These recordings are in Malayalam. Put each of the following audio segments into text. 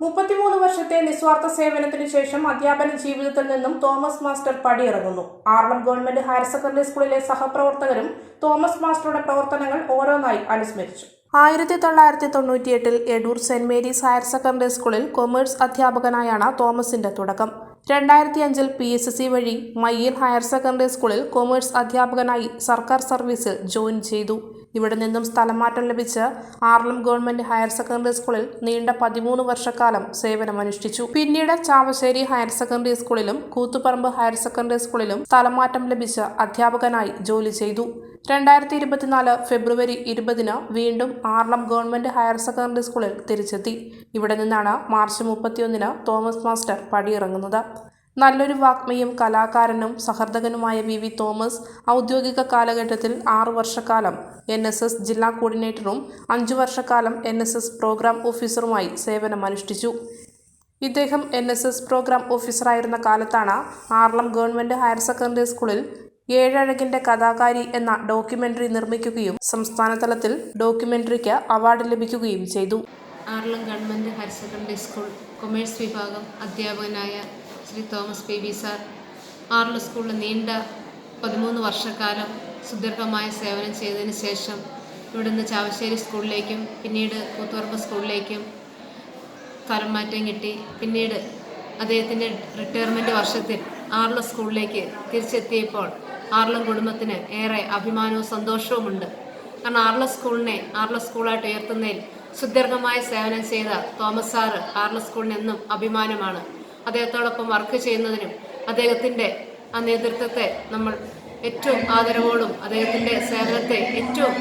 മുപ്പത്തിമൂന്ന് വർഷത്തെ നിസ്വാർത്ഥ സേവനത്തിന് ശേഷം അധ്യാപന ജീവിതത്തിൽ നിന്നും തോമസ് മാസ്റ്റർ പടിയിറങ്ങുന്നു. ആർവൺ ഗവൺമെന്റ് ഹയർ സെക്കൻഡറി സ്കൂളിലെ സഹപ്രവർത്തകരും തോമസ് മാസ്റ്ററുടെ പ്രവർത്തനങ്ങൾ ഓരോന്നായി അനുസ്മരിച്ചു. ആയിരത്തി തൊള്ളായിരത്തി തൊണ്ണൂറ്റിയെട്ടിൽ Edoor Saint Mary's higher secondary സ്കൂളിൽ കൊമേഴ്സ് അധ്യാപകനായാണ് തോമസിന്റെ തുടക്കം. രണ്ടായിരത്തി അഞ്ചിൽ പി എസ് സി വഴി മയ്യിൽ ഹയർ സെക്കൻഡറി സ്കൂളിൽ കൊമേഴ്സ് അധ്യാപകനായി സർക്കാർ സർവീസിൽ ജോയിൻ ചെയ്തു. ഇവിടെ നിന്നും സ്ഥലമാറ്റം ലഭിച്ച് ആർലം ഗവൺമെന്റ് ഹയർ സെക്കൻഡറി സ്കൂളിൽ നീണ്ട പതിമൂന്ന് വർഷക്കാലം സേവനമനുഷ്ഠിച്ചു. പിന്നീട് ചാവശ്ശേരി ഹയർ സെക്കൻഡറി സ്കൂളിലും കൂത്തുപറമ്പ് ഹയർ സെക്കൻഡറി സ്കൂളിലും സ്ഥലമാറ്റം ലഭിച്ച് അധ്യാപകനായി ജോലി ചെയ്തു. രണ്ടായിരത്തി ഇരുപത്തിനാല് ഫെബ്രുവരി ഇരുപതിന് വീണ്ടും ആർലം ഗവൺമെന്റ് ഹയർ സെക്കൻഡറി സ്കൂളിൽ തിരിച്ചെത്തി. ഇവിടെ നിന്നാണ് മാർച്ച് മുപ്പത്തിയൊന്നിന് തോമസ് മാസ്റ്റർ പടിയിറങ്ങുന്നത്. നല്ലൊരു വാഗ്മിയും കലാകാരനും സഹൃദകനുമായ വി വി തോമസ് ഔദ്യോഗിക കാലഘട്ടത്തിൽ ആറു വർഷക്കാലം എൻ എസ് എസ് ജില്ലാ കോർഡിനേറ്ററും അഞ്ചു വർഷക്കാലം എൻ എസ് എസ് പ്രോഗ്രാം ഓഫീസറുമായി സേവനമനുഷ്ഠിച്ചു. ഇദ്ദേഹം എൻ എസ് എസ് പ്രോഗ്രാം ഓഫീസറായിരുന്ന കാലത്താണ് ആർളം ഗവൺമെന്റ് ഹയർ സെക്കൻഡറി സ്കൂളിൽ ഏഴഴകിന്റെ കഥാകാരി എന്ന ഡോക്യുമെന്ററി നിർമ്മിക്കുകയും സംസ്ഥാന തലത്തിൽ ഡോക്യുമെന്ററിക്ക് അവാർഡ് ലഭിക്കുകയും ചെയ്തു. Aralam government higher secondary school commerce വിഭാഗം അധ്യാപകനായ Shri Thomas P B sir Arla സ്കൂളിൽ നീണ്ട പതിമൂന്ന് വർഷക്കാലം സുദീർഘമായ സേവനം ചെയ്തതിന് ശേഷം ഇവിടുന്ന് ചാവശ്ശേരി സ്കൂളിലേക്കും പിന്നീട് കൂത്തുപറമ്പ് സ്കൂളിലേക്കും സ്ഥലം മാറ്റം കിട്ടി. പിന്നീട് അദ്ദേഹത്തിന്റെ റിട്ടയർമെന്റ് വർഷത്തിൽ ആർല സ്കൂളിലേക്ക് തിരിച്ചെത്തിയപ്പോൾ ആർലം കുടുംബത്തിന് ഏറെ അഭിമാനവും സന്തോഷവുമുണ്ട്. കാരണം ആർലം സ്കൂളിനെ ആർലം സ്കൂളായിട്ട് ഉയർത്തുന്നതിൽ സുദീർഘമായ സേവനം ചെയ്ത തോമസ് സാറ് ആർല സ്കൂളിനെന്നും അഭിമാനമാണ്. അദ്ദേഹത്തോടൊപ്പം വർക്ക് ചെയ്യുന്നതിനും അദ്ദേഹത്തിന്റെ ആ നേതൃത്വത്തെ നമ്മൾ ഏറ്റവും ആദരവോടും അദ്ദേഹത്തിന്റെ സേവനത്തെ ഏറ്റവും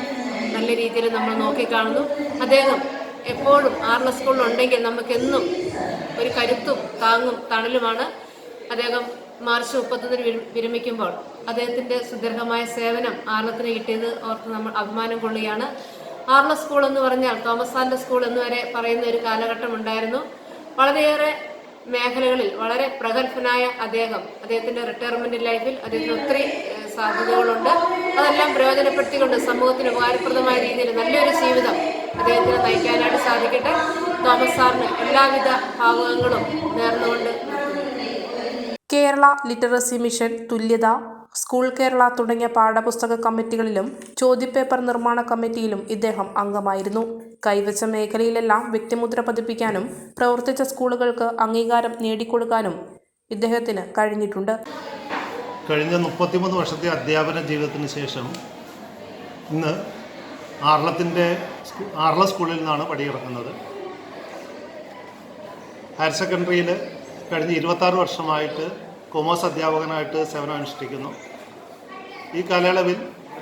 നല്ല രീതിയിൽ നമ്മൾ നോക്കിക്കാണുന്നു. അദ്ദേഹം എപ്പോഴും ആർല സ്കൂളിലുണ്ടെങ്കിൽ നമുക്കെന്നും ഒരു കരുത്തും താങ്ങും തണലുമാണ്. അദ്ദേഹം മാർച്ച് മുപ്പത്തൊന്നിന് വിര- വിരമിക്കുമ്പോൾ അദ്ദേഹത്തിന്റെ സുദീർഘമായ സേവനം ആർലത്തിന് കിട്ടിയത് ഓർത്ത് നമ്മൾ അഭിമാനം കൊള്ളുകയാണ്. ആർല സ്കൂൾ എന്ന് പറഞ്ഞാൽ തോമസ് ആൻഡ് സ്കൂൾ എന്ന് വരെ പറയുന്ന ഒരു കാലഘട്ടം ഉണ്ടായിരുന്നു. വളരെയേറെ മേഖലകളിൽ വളരെ പ്രഗത്ഭനായ അദ്ദേഹം. അദ്ദേഹത്തിന്റെ റിട്ടയർമെന്റ് ലൈഫിൽ അദ്ദേഹത്തിന് ഒത്തിരി സാധ്യതകളുണ്ട്. അതെല്ലാം പ്രയോജനപ്പെടുത്തിക്കൊണ്ട് സമൂഹത്തിന് ഉപകാരപ്രദമായ രീതിയിൽ നല്ലൊരു ജീവിതം അദ്ദേഹത്തിന് നയിക്കാനായിട്ട് സാധിക്കട്ടെ. തോമസ് സാറിന് എല്ലാവിധ ഭാഗങ്ങളും നേർന്നുകൊണ്ട് കേരള ലിറ്ററസി മിഷൻ തുല്യത സ്കൂൾ കേരള തുടങ്ങിയ പാഠപുസ്തക കമ്മിറ്റികളിലും ചോദ്യപേപ്പർ നിർമ്മാണ കമ്മിറ്റിയിലും ഇദ്ദേഹം അംഗമായിരുന്നു. കൈവച്ച മേഖലയിലെല്ലാം വ്യക്തിമുദ്ര പതിപ്പിക്കാനും പ്രവർത്തിച്ച സ്കൂളുകൾക്ക് അംഗീകാരം നേടിക്കൊടുക്കാനും ഇദ്ദേഹത്തിന് കഴിഞ്ഞിട്ടുണ്ട്. കഴിഞ്ഞ മുപ്പത്തിമൂന്ന് വർഷത്തെ അധ്യാപന ജീവിതത്തിന് ശേഷം ഇന്ന് ആർളത്തിന്റെ ആർള സ്കൂളിൽ നിന്നാണ് പടിയിറങ്ങുന്നത്. ഹയർ സെക്കൻഡറിയിൽ കഴിഞ്ഞ ഇരുപത്താറ് വർഷമായിട്ട് കൊമേഴ്സ് അധ്യാപകനായിട്ട് സേവനം അനുഷ്ഠിക്കുന്നു. ഈ കാലയളവിൽ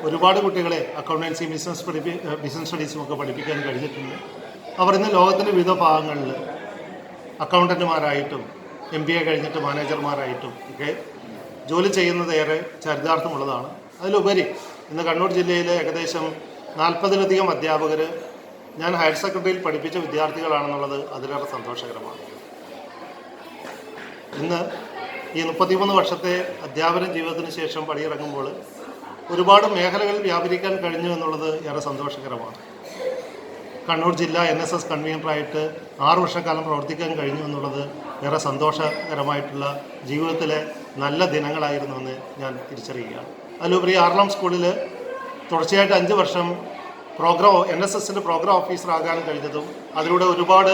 ഒരുപാട് കുട്ടികളെ അക്കൗണ്ടൻസി ബിസിനസ് പഠിപ്പി ബിസിനസ് സ്റ്റഡീസും ഒക്കെ പഠിപ്പിക്കാൻ കഴിഞ്ഞിട്ടുണ്ട്. അവർ ഇന്ന് ലോകത്തിന്റെ വിവിധ ഭാഗങ്ങളിൽ അക്കൗണ്ടന്റുമാരായിട്ടും എം ബി എ കഴിഞ്ഞിട്ട് മാനേജർമാരായിട്ടും ഒക്കെ ജോലി ചെയ്യുന്നത് ഏറെ ചരിതാർത്ഥമുള്ളതാണ്. അതിലുപരി ഇന്ന് കണ്ണൂർ ജില്ലയിലെ ഏകദേശം നാൽപ്പതിലധികം അധ്യാപകർ ഞാൻ ഹയർ സെക്കൻഡറിയിൽ പഠിപ്പിച്ച വിദ്യാർത്ഥികളാണെന്നുള്ളത് അതിലേറെ സന്തോഷകരമാണ്. ഇന്ന് ഈ മുപ്പത്തിമൂന്ന് വർഷത്തെ അധ്യാപന ജീവിതത്തിന് ശേഷം പടിയിറങ്ങുമ്പോൾ ഒരുപാട് മേഖലകളിൽ വ്യാപരിക്കാൻ കഴിഞ്ഞു എന്നുള്ളത് ഏറെ സന്തോഷകരമാണ്. കണ്ണൂർ ജില്ല എൻ എസ് എസ് കൺവീനറായിട്ട് ആറു വർഷക്കാലം പ്രവർത്തിക്കാൻ കഴിഞ്ഞു എന്നുള്ളത് ഏറെ സന്തോഷകരമായിട്ടുള്ള ജീവിതത്തിലെ നല്ല ദിനങ്ങളായിരുന്നു എന്ന് ഞാൻ തിരിച്ചറിയുകയാണ്. അതിലുപരി ആറളം സ്കൂളിൽ തുടർച്ചയായിട്ട് അഞ്ച് വർഷം പ്രോഗ്രാം എൻ എസ് എസിന്റെ പ്രോഗ്രാം ഓഫീസറാകാൻ കഴിഞ്ഞതും അതിലൂടെ ഒരുപാട്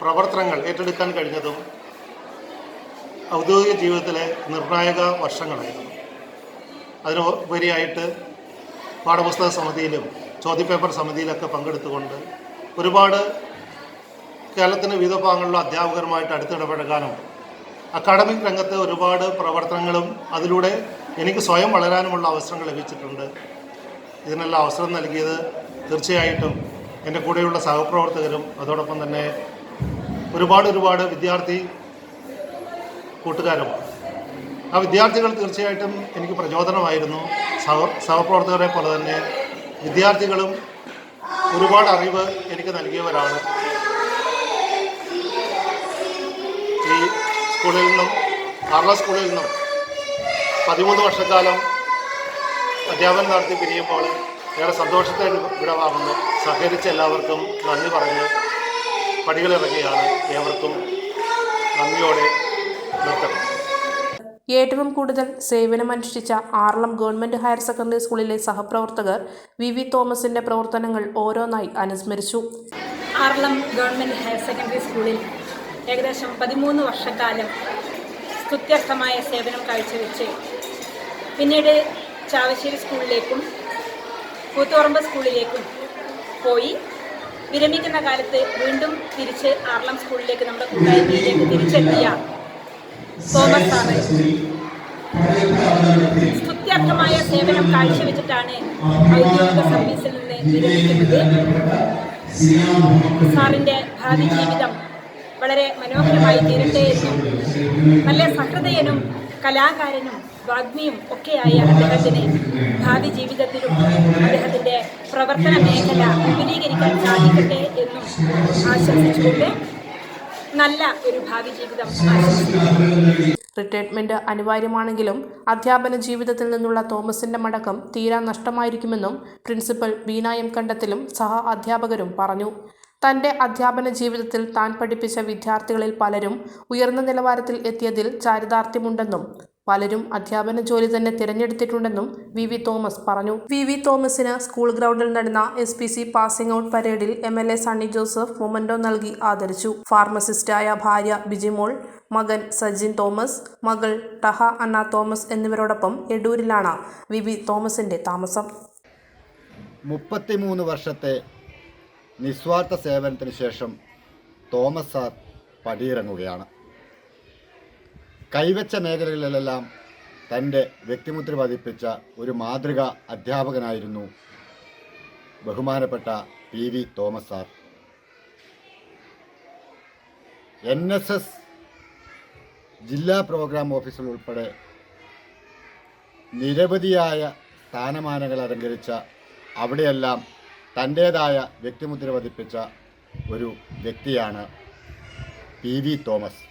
പ്രവർത്തനങ്ങൾ ഏറ്റെടുക്കാൻ കഴിഞ്ഞതും ഔദ്യോഗിക ജീവിതത്തിലെ നിർണായക വർഷങ്ങളായിരുന്നു. അതിന് ഉപരിയായിട്ട് പാഠപുസ്തക സമിതിയിലും ചോദ്യപേപ്പർ സമിതിയിലൊക്കെ പങ്കെടുത്തുകൊണ്ട് ഒരുപാട് കേരളത്തിന്റെ വിവിധ ഭാഗങ്ങളിലുള്ള അധ്യാപകരുമായിട്ട് അടുത്തിടപഴകാനും അക്കാഡമിക് രംഗത്തെ ഒരുപാട് പ്രവർത്തനങ്ങളും അതിലൂടെ എനിക്ക് സ്വയം വളരാനുമുള്ള അവസരങ്ങൾ ലഭിച്ചിട്ടുണ്ട്. ഇതിനെല്ലാം അവസരം നൽകിയത് തീർച്ചയായിട്ടും എന്റെ കൂടെയുള്ള സഹപ്രവർത്തകരും അതോടൊപ്പം തന്നെ ഒരുപാട് ഒരുപാട് വിദ്യാർത്ഥി കൂട്ടുകാരുമാണ്. ആ വിദ്യാർത്ഥികൾ തീർച്ചയായിട്ടും എനിക്ക് പ്രചോദനമായിരുന്നു. സഹ സഹപ്രവർത്തകരെ പോലെ തന്നെ വിദ്യാർത്ഥികളും ഒരുപാട് അറിവ് എനിക്ക് നൽകിയവരാണ്. ഈ സ്കൂളിൽ നിന്നും ആർല സ്കൂളിൽ നിന്നും പതിമൂന്ന് വർഷക്കാലം അധ്യാപനം നടത്തി പിരിയുമ്പോൾ ഏറെ സന്തോഷത്തെ വിടവാകുന്നു സഹകരിച്ച എല്ലാവർക്കും നന്ദി പറഞ്ഞ് പടികളിറങ്ങിയാണ് ഏവർക്കും നന്ദിയോടെ ഏറ്റവും കൂടുതൽ സേവനമനുഷ്ഠിച്ച ആറളം ഗവൺമെന്റ് ഹയർ സെക്കൻഡറി സ്കൂളിലെ സഹപ്രവർത്തകർ വി വി തോമസിന്റെ പ്രവർത്തനങ്ങൾ ഓരോന്നായി അനുസ്മരിച്ചു. ആർളം ഗവൺമെന്റ് ഹയർ സെക്കൻഡറി സ്കൂളിൽ ഏകദേശം പതിമൂന്ന് വർഷക്കാലം സ്തുത്യർഹമായ സേവനം കാഴ്ചവെച്ച് പിന്നീട് ചാവശ്ശേരി സ്കൂളിലേക്കും കൂത്തുപറമ്പ് സ്കൂളിലേക്കും പോയി. വിരമിക്കുന്ന കാലത്ത് വീണ്ടും തിരിച്ച് ആർളം സ്കൂളിലേക്ക് നമ്മുടെ കൂട്ടായ്മയിലേക്ക് തിരിച്ചെത്തിയ തോമസ് സാറ് സ്തുത്യർഹമായ സേവനം കാഴ്ചവെച്ചിട്ടാണ് ഔദ്യോഗിക സർവീസിൽ നിന്ന് വിരമിക്കുന്നത്. സാറിന്റെ ഭാവി ജീവിതം വളരെ മനോഹരമായി തീരട്ടെ എന്നും നല്ല സഹൃദയനും കലാകാരനും വാഗ്മിയും ഒക്കെയായ അദ്ദേഹത്തിന് ഭാവി ജീവിതത്തിലും അദ്ദേഹത്തിന്റെ പ്രവർത്തന മേഖല വിപുലീകരിക്കാൻ സാധിക്കട്ടെ എന്നും ആശംസിച്ചുകൊണ്ട് നല്ല ഒരു ഭാവി ജീവിതം റിട്ടയർമെന്റ് അനിവാര്യമാണെങ്കിലും അധ്യാപന ജീവിതത്തിൽ നിന്നുള്ള തോമസിന്റെ മടക്കം തീരാ നഷ്ടമായിരിക്കുമെന്നും പ്രിൻസിപ്പൽ വീണായം കണ്ടത്തിലും സഹ അധ്യാപകരും പറഞ്ഞു. തന്റെ അധ്യാപന ജീവിതത്തിൽ താൻ പഠിപ്പിച്ച വിദ്യാർത്ഥികളിൽ പലരും ഉയർന്ന നിലവാരത്തിൽ എത്തിയതിൽ ചാരിതാർത്ഥ്യമുണ്ടെന്നും പലരും അധ്യാപന ജോലി തന്നെ തിരഞ്ഞെടുത്തിട്ടുണ്ടെന്നും വി വി തോമസ് പറഞ്ഞു. വി വി തോമസിന് സ്കൂൾ ഗ്രൗണ്ടിൽ നടന്ന S P C passing out പരേഡിൽ M L A Sunny Joseph memento നൽകി ആദരിച്ചു. ഫാർമസിസ്റ്റായ ഭാര്യ ബിജിമോൾ മകൻ സജിൻ തോമസ് മകൾ ടഹ അന്ന തോമസ് എന്നിവരോടൊപ്പം എടൂരിലാണ് വി വി തോമസിന്റെ താമസം. മുപ്പത്തിമൂന്ന് വർഷത്തെ നിസ്വാർത്ഥ സേവനത്തിന് ശേഷം തോമസ് സാർ പടിയിറങ്ങുകയാണ്. കൈവച്ച മേഖലകളിലെല്ലാം തന്റെ വ്യക്തിമുദ്ര പതിപ്പിച്ച ഒരു മാതൃക അധ്യാപകനായിരുന്നു ബഹുമാനപ്പെട്ട P V Thomas sir. N S S ജില്ലാ പ്രോഗ്രാം ഓഫീസർ ഉൾപ്പെടെ നിരവധിയായ സ്ഥാനമാനങ്ങൾ അലങ്കരിച്ച അവിടെയെല്ലാം തന്റേതായ വ്യക്തിമുദ്ര പതിപ്പിച്ച ഒരു വ്യക്തിയാണ് പി വി തോമസ്.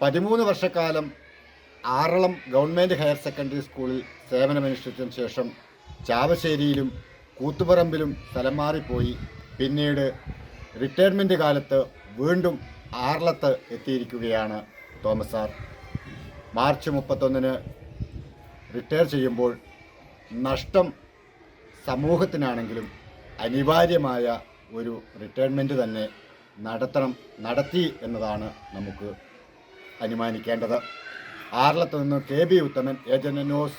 പതിമൂന്ന് വർഷക്കാലം ആറളം ഗവൺമെന്റ് ഹയർ സെക്കൻഡറി സ്കൂളിൽ സേവനമനുഷ്ഠിച്ചതിന് ശേഷം ചാവശ്ശേരിയിലും കൂത്തുപറമ്പിലും സ്ഥലം മാറിപ്പോയി. പിന്നീട് റിട്ടയർമെന്റ് കാലത്ത് വീണ്ടും ആറളത്ത് എത്തിയിരിക്കുകയാണ് തോമസ് സാർ. മാർച്ച് മുപ്പത്തൊന്നിന് റിട്ടയർ ചെയ്യുമ്പോൾ നഷ്ടം സമൂഹത്തിനാണെങ്കിലും അനിവാര്യമായ ഒരു റിട്ടയർമെന്റ് തന്നെ നടത്തണം നടത്തി എന്നതാണ് നമുക്ക് അനുമാനിക്കേണ്ടത്. ആറളത്ത് നിന്ന് K. B. Uthaman agent news